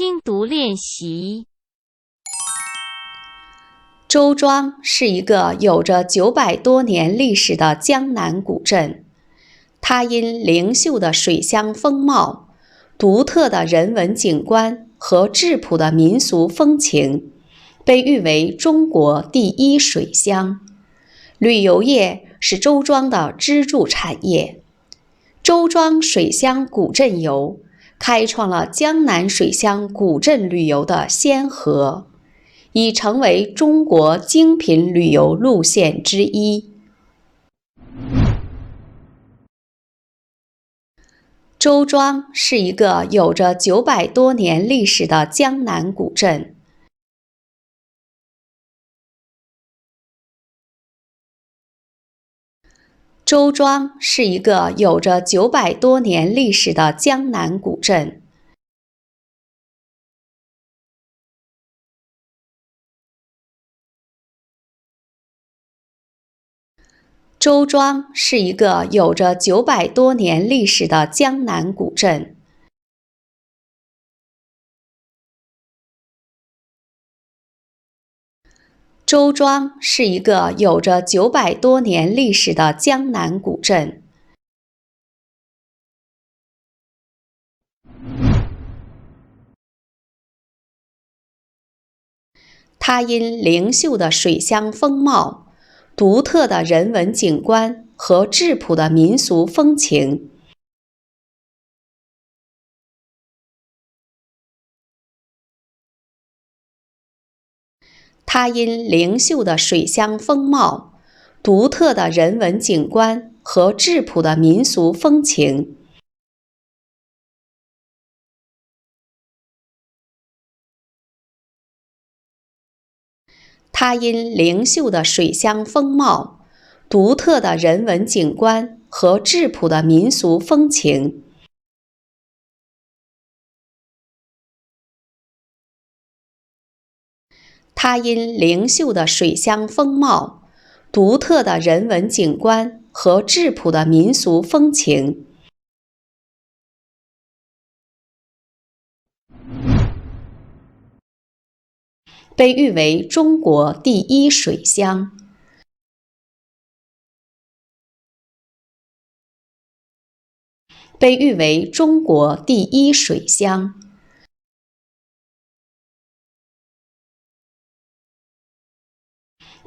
听读练习。周庄是一个有着九百多年历史的江南古镇，它因灵秀的水乡风貌、独特的人文景观和质朴的民俗风情，被誉为中国第一水乡。旅游业是周庄的支柱产业。周庄水乡古镇游开创了江南水乡古镇旅游的先河，已成为中国精品旅游路线之一。周庄是一个有着九百多年历史的江南古镇。周庄是一个有着九百多年历史的江南古镇。周庄是一个有着九百多年历史的江南古镇。周庄是一个有着九百多年历史的江南古镇。它因灵秀的水乡风貌、独特的人文景观和质朴的民俗风情。它因灵秀的水乡风貌、独特的人文景观和质朴的民俗风情。它因灵秀的水乡风貌、独特的人文景观和质朴的民俗风情。它因灵秀的水乡风貌、独特的人文景观和质朴的民俗风情，被誉为中国第一水乡。被誉为中国第一水乡。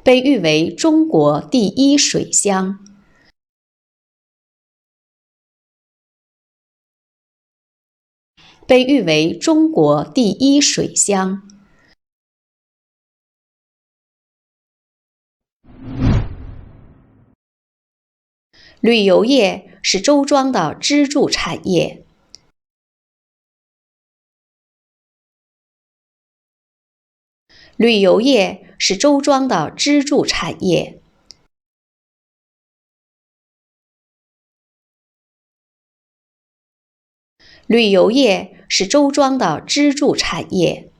被誉为中国第一水乡。被誉为中国第一水乡。旅游业是周庄的支柱产业。旅游业是周庄的支柱产业。旅游业是周庄的支柱产业。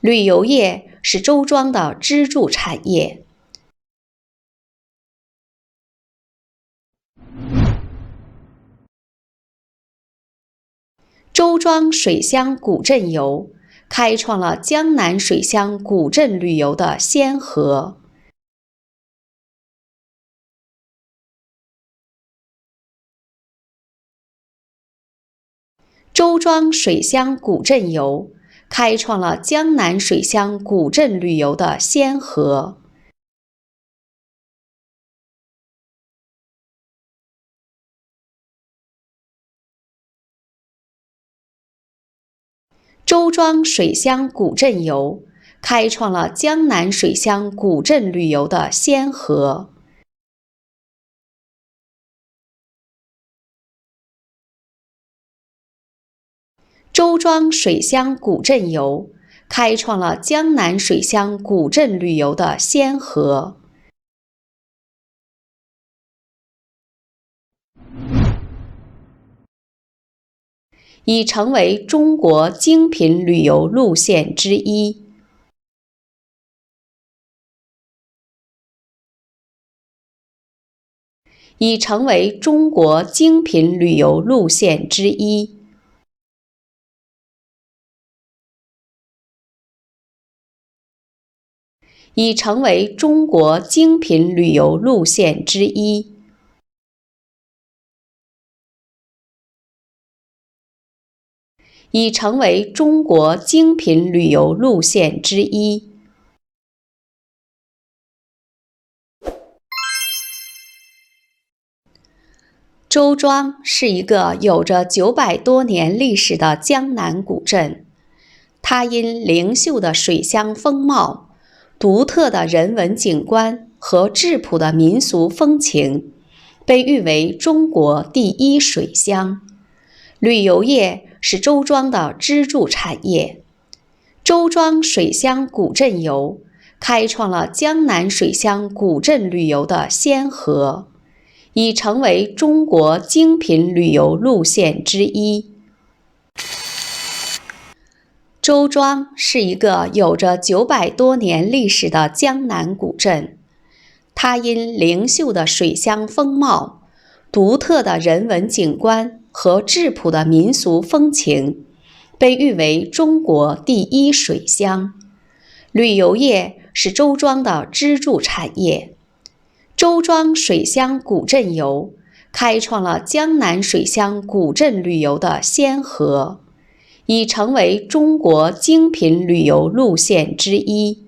旅游业是周庄的支柱产业。周庄水乡古镇游开创了江南水乡古镇旅游的先河。周庄水乡古镇游开创了江南水乡古镇旅游的先河。周庄水乡古镇游开创了江南水乡古镇旅游的先河。周庄水乡古镇游开创了江南水乡古镇旅游的先河。已成为中国精品旅游路线之一。已成为中国精品旅游路线之一。已成为中国精品旅游路线之一。已成为中国精品旅游路线之一。周庄是一个有着九百多年历史的江南古镇，它因灵秀的水乡风貌。独特的人文景观和质朴的民俗风情，被誉为中国第一水乡。旅游业是周庄的支柱产业。周庄水乡古镇游开创了江南水乡古镇旅游的先河，已成为中国精品旅游路线之一。周庄是一个有着九百多年历史的江南古镇，它因灵秀的水乡风貌、独特的人文景观和质朴的民俗风情，被誉为中国第一水乡。旅游业是周庄的支柱产业。周庄水乡古镇游开创了江南水乡古镇旅游的先河。已成为中国精品旅游路线之一。